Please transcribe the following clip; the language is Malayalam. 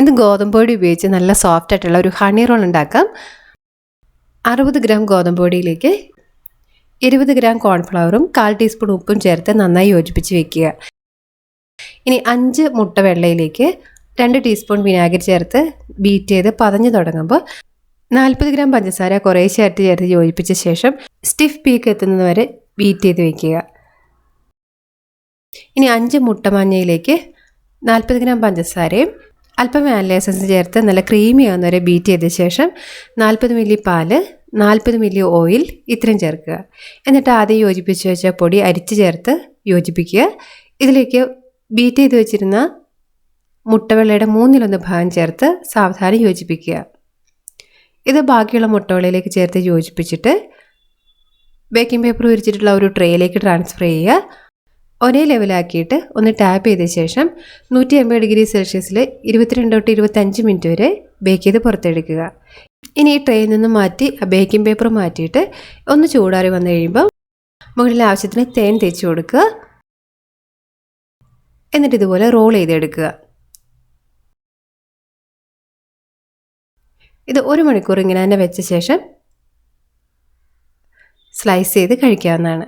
ഇത് ഗോതമ്പൊടി ഉപയോഗിച്ച് നല്ല സോഫ്റ്റ് ആയിട്ടുള്ള ഒരു ഹണി റോൾ ഉണ്ടാക്കാം. അറുപത് ഗ്രാം ഗോതമ്പൊടിയിലേക്ക് ഇരുപത് ഗ്രാം കോൺഫ്ലവറും കാൽ ടീസ്പൂൺ ഉപ്പും ചേർത്ത് നന്നായി യോജിപ്പിച്ച് വെക്കുക. ഇനി അഞ്ച് മുട്ട വെള്ളയിലേക്ക് രണ്ട് ടീസ്പൂൺ വിനാഗിരി ചേർത്ത് ബീറ്റ് ചെയ്ത് പതഞ്ഞു തുടങ്ങുമ്പോൾ നാൽപ്പത് ഗ്രാം പഞ്ചസാര ചേർത്ത് ചേർത്ത് യോജിപ്പിച്ച ശേഷം സ്റ്റിഫ് പീക്ക് എത്തുന്നത് വരെ ബീറ്റ് ചെയ്ത് വെക്കുക. ഇനി അഞ്ച് മുട്ട മഞ്ഞയിലേക്ക് നാൽപ്പത് ഗ്രാം പഞ്ചസാരയും അല്പം വാനില എസൻസ് ചേർത്ത് നല്ല ക്രീമി ആവുന്നവരെ ബീറ്റ് ചെയ്ത ശേഷം നാൽപ്പത് മില്ലി പാൽ നാൽപ്പത് മില്ലി ഓയിൽ ഇത്രയും ചേർക്കുക. എന്നിട്ട് ആദ്യം യോജിപ്പിച്ച് വെച്ച പൊടി അരിച്ച് ചേർത്ത് യോജിപ്പിക്കുക. ഇതിലേക്ക് ബീറ്റ് ചെയ്ത് വെച്ചിരുന്ന മുട്ടവെള്ളയുടെ മൂന്നിലൊന്ന് ഭാഗം ചേർത്ത് സാവധാനം യോജിപ്പിക്കുക. ഇത് ബാക്കിയുള്ള മുട്ടവെള്ളയിലേക്ക് ചേർത്ത് യോജിപ്പിച്ചിട്ട് ബേക്കിംഗ് പേപ്പർ വിരിച്ചിട്ടുള്ള ഒരു ട്രേയിലേക്ക് ട്രാൻസ്ഫർ ചെയ്യുക. ഒരേ ലെവലാക്കിയിട്ട് ഒന്ന് ടാപ്പ് ചെയ്ത ശേഷം നൂറ്റി അമ്പത് ഡിഗ്രി സെൽഷ്യസിൽ ഇരുപത്തിരണ്ട് തൊട്ട് ഇരുപത്തഞ്ച് മിനിറ്റ് വരെ ബേക്ക് ചെയ്ത് പുറത്തെടുക്കുക. ഇനി ഈ ട്രെയിൽ നിന്ന് മാറ്റി ആ ബേക്കിംഗ് പേപ്പർ മാറ്റിയിട്ട് ഒന്ന് ചൂടാറി വന്നു കഴിയുമ്പോൾ മുകളിൽ ആവശ്യത്തിന് തേൻ തേച്ച് കൊടുക്കുക. എന്നിട്ട് ഇതുപോലെ റോൾ ചെയ്തെടുക്കുക. ഇത് ഒരു മണിക്കൂർ ഇങ്ങനെ തന്നെ വെച്ച ശേഷം സ്ലൈസ് ചെയ്ത് കഴിക്കാവുന്നതാണ്.